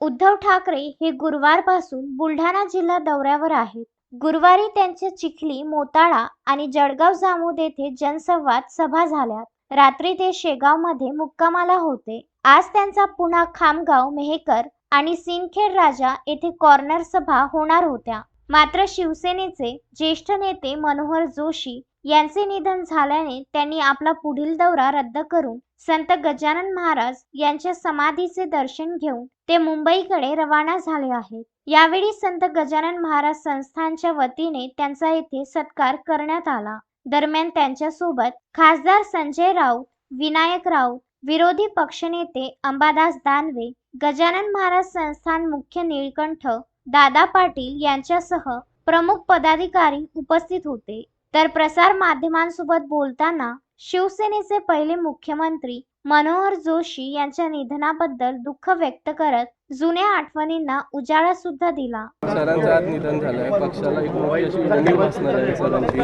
उद्धव ठाकरे हे गुरुवारपासून बुलढाणा जिल्हा दौऱ्यावर आहेत. गुरुवारी त्यांच्या चिखली मोताळा आणि जळगाव जामोद येथे जनसंवाद सभा झाल्या रात्री ते शेगावमध्ये मुक्कामाला होते. आज त्यांचा पुन्हा खामगाव मेहकर आणि सिंदखेड राजा येथे कॉर्नर सभा होणार होत्या. मात्र शिवसेनेचे ज्येष्ठ नेते मनोहर जोशी यांचे निधन झाल्याने त्यांनी आपला पुढील दौरा रद्द करून संत गजानन महाराज यांच्या समाधीचे दर्शन घेऊन ते मुंबईकडे रवाना झाले आहेत. यावेळी संत गजानन महाराज संस्थानच्या वतीने त्यांचा येथे सत्कार करण्यात आला. दरम्यान त्यांच्यासोबत खासदार संजय राऊत विनायक राऊत विरोधी पक्षनेते अंबादास दानवे गजानन महाराज संस्थान मुख्य निळकंठ दादा पाटील यांच्यासह प्रमुख पदाधिकारी उपस्थित होते. तर प्रसार माध्यमांसोबत बोलताना शिवसेनेचे पहिले मुख्यमंत्री मनोहर जोशी यांच्या निधनाबद्दल दुःख व्यक्त करत जुन्या आठवणींना उजाळा सुद्धा दिला. सरांचं आज निधन झालंय. पक्षाला एक मोठी अशी उणीव भासणार आहे सरांची.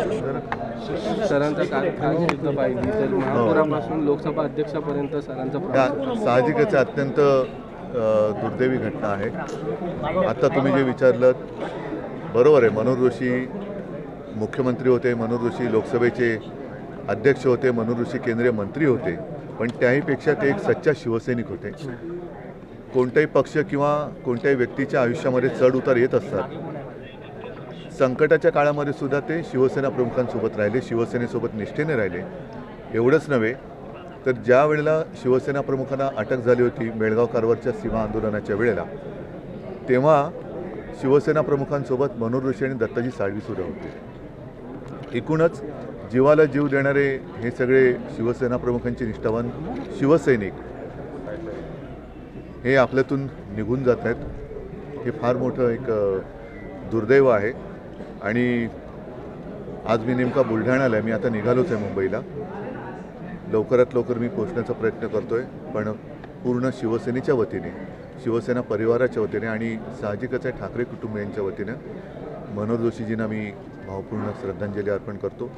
सरांचा कार्यकाळ सुद्धा पाहिजे. तर महापौरापासून लोकसभा अध्यक्षापर्यंत सरांचा प्रवास साहजिकच आहे, अत्यंत अ, दुर्दैवी घटना आहे. आत्ता तुम्ही जे विचारलं बरोबर आहे. मनोहर जोशी मुख्यमंत्री होते. मनोहर जोशी लोकसभेचे अध्यक्ष होते मनोऋषी केंद्रीय मंत्री होते पण त्याहीपेक्षा ते एक सच्चा शिवसैनिक होते. कोणताही पक्ष किंवा कोणत्याही व्यक्तीच्या आयुष्यामध्ये चढ उतार येत असतात. संकटाच्या काळामध्ये सुद्धा ते शिवसेना प्रमुखांसोबत राहिले शिवसेनेसोबत निष्ठेने राहिले. एवढंच नव्हे तर ज्या वेळेला शिवसेना प्रमुखांना अटक झाली होती बेळगाव कारवारच्या सीमा आंदोलनाच्या वेळेला तेव्हा शिवसेना प्रमुखांसोबत मनोहर ऋषी आणि दत्ताजी साळवी सुद्धा होते. एकूणच जीवाला जीव देणारे हे सगळे शिवसेना प्रमुखांचे निष्ठावान शिवसैनिक हे आपल्यातून निघून जात आहेत. हे फार मोठं एक दुर्दैव आहे. आणि आज मी नेमका बुलढाण्याला आहे मी आता निघालोच आहे मुंबईला. लवकरात लवकर मी पोचण्याचा प्रयत्न करतो आहे पण पूर्ण शिवसेनेच्या वतीने शिवसेना परिवाराच्या वतीने आणि साहजिकच आहे ठाकरे कुटुंबियांच्या वतीने मनोहर जोशीजींना मी भावपूर्ण श्रद्धांजली अर्पण करतो.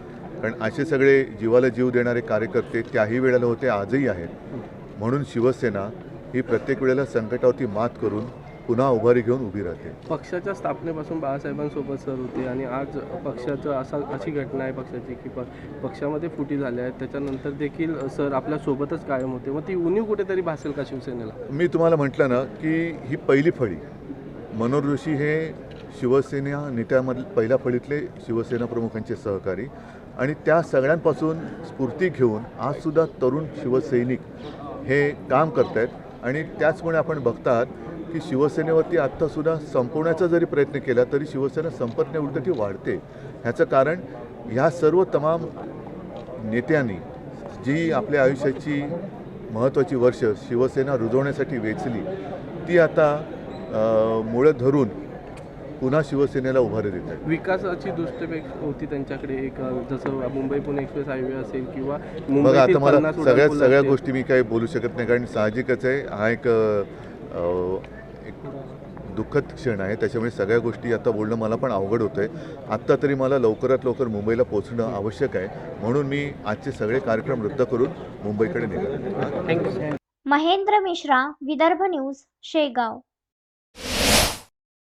कारण असे सगळे जीवाला जीव देणारे कार्यकर्ते त्याही वेळेला होते आजही आहेत. म्हणून शिवसेना ही प्रत्येक वेळेला संकटावरती मात करून पुन्हा उभारी घेऊन उभी राहते. पक्षाच्या स्थापनेपासून बाळासाहेबांसोबत सर होते आणि आज पक्षाचं असा अशी घटना आहे पक्षाची की प पक्षामध्ये फुटी झाल्या आहेत. त्याच्यानंतर देखील सर आपल्या सोबतच कायम होते. मग ती उणीव कुठेतरी भासेल का शिवसेनेला? मी तुम्हाला म्हटलं ना की ही पहिली फळी मनोहर जोशी हे शिवसेना नेत्यामधील पहिल्या फळीतले शिवसेना प्रमुखांचे सहकारी आणि त्या सगळ्यांपासून स्फूर्ती घेऊन आजसुद्धा तरुण शिवसैनिक हे काम करत आहेत आणि त्याचमुळे आपण बघतात की शिवसेनेवरती आत्तासुद्धा संपवण्याचा जरी प्रयत्न केला तरी शिवसेना संपत नाही उलट ती वाढते. ह्याचं कारण ह्या सर्व तमाम नेत्यांनी जी आपल्या आयुष्याची महत्त्वाची वर्ष शिवसेना रुजवण्यासाठी वेचली ती आता मुळं धरून पुन्हा शिवसेनेला उभारी देत आहेत. विकासाची दृष्टी होती त्यांच्याकडे एक जसं मुंबई पुणे एक्सप्रेस हायवे असेल किंवा बघा आता मला सगळ्या सगळ्या. गोष्टी मी काही बोलू शकत नाही कारण साहजिकच आहे. हा एक दुःखद क्षण आहे. त्याच्यामुळे सगळ्या गोष्टी आता बोलणं मला पण अवघड होतं आहे आत्ता तरी मला लवकरात लवकर मुंबईला पोहोचणं आवश्यक आहे. म्हणून मी आजचे सगळे कार्यक्रम रद्द करून मुंबईकडे निघालो. महेंद्र मिश्रा विदर्भ न्यूज शेगाव.